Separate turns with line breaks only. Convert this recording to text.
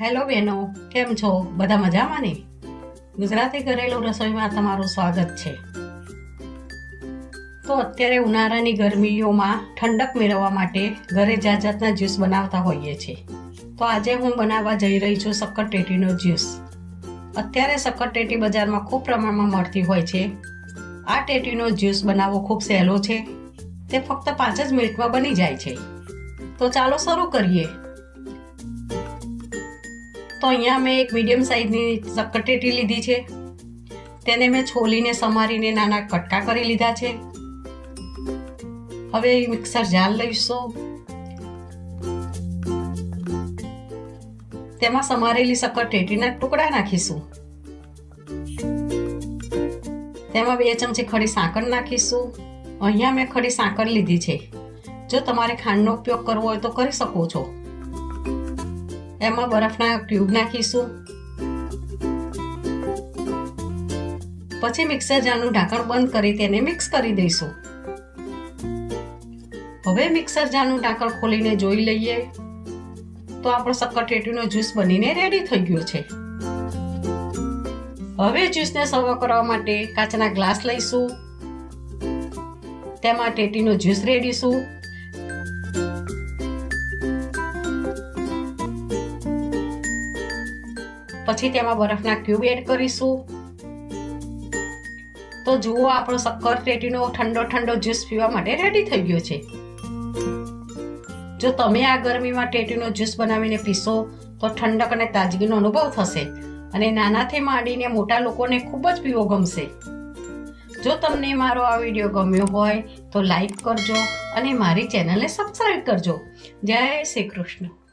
Hello બહેનો કેમ છો? બધા મજામાં ને? ગુજરાતી ઘરેલું રસોઈમાં તમારું સ્વાગત છે. તો અત્યારે ઉનાળાની ગરમીઓમાં ઠંડક મેળવવા માટે ઘરે જાત જાતના જ્યુસ બનાવતા હોઈએ છીએ તો આજે હું બનાવવા જઈ રહી છું શક્કરટેટીનો જ્યુસ. અત્યારે શક્કરટેટી બજારમાં ખૂબ પ્રમાણમાં મળતી હોય છે. આ ટેટીનો જ્યુસ બનાવવો ખૂબ સહેલો છે. તે ફક્ત પાંચ જ મિનિટમાં બની જાય છે. તો ચાલો શરૂ કરીએ. તો અહીંયા મેં એક મીડિયમ સાઇઝની શક્કરટેટી લીધી છે. તેને મેં છોલીને સમારીને નાના કટકા કરી લીધા છે. હવે મિક્સર જાર લઈશું. તેમાં સમારેલી શક્કરટેટીના ટુકડા નાખીશું. તેમાં બે ચમચી ખડી સાકર નાખીશું. અહીંયા મેં ખડી સાકર લીધી છે. જો તમારે ખાંડનો ઉપયોગ કરવો હોય તો કરી શકો છો. એમાં બરફના ક્યુબ નાખીશું પછી મિક્સર જારનું ઢાંકણ બંધ કરી તેને મિક્સ કરી દઈશું. હવે મિક્સર જારનું ઢાંકણ ખોલીને જોઈ લઈએ. તો આપણો શક્કરટેટીનો જ્યુસ બનીને રેડી થઈ ગયો છે. હવે જ્યુસને સર્વ કરવા માટે કાચના ગ્લાસ લઈશું. તેમાં ટેટીનો જ્યુસ રેડીશું. પછી તેમાં બરફના ક્યુબ એડ કરીશું. તો જુઓ આપણો શક્કર ટેટીનો ઠંડો ઠંડો જ્યુસ પીવા માટે રેડી થઈ ગયો છે. જો તમે આ ગરમીમાં ટેટીનો જ્યુસ બનાવીને પીશો, તો ઠંડક અને તાજગીનો અનુભવ થશે અને નાનાથી માંડીને મોટા લોકોને ખૂબ જ પીવો ગમશે. જો તમને મારો આ વીડિયો ગમ્યો હોય, તો લાઈક કરજો અને મારી ચેનલને સબસ્ક્રાઈબ કરજો. જય શ્રી કૃષ્ણ.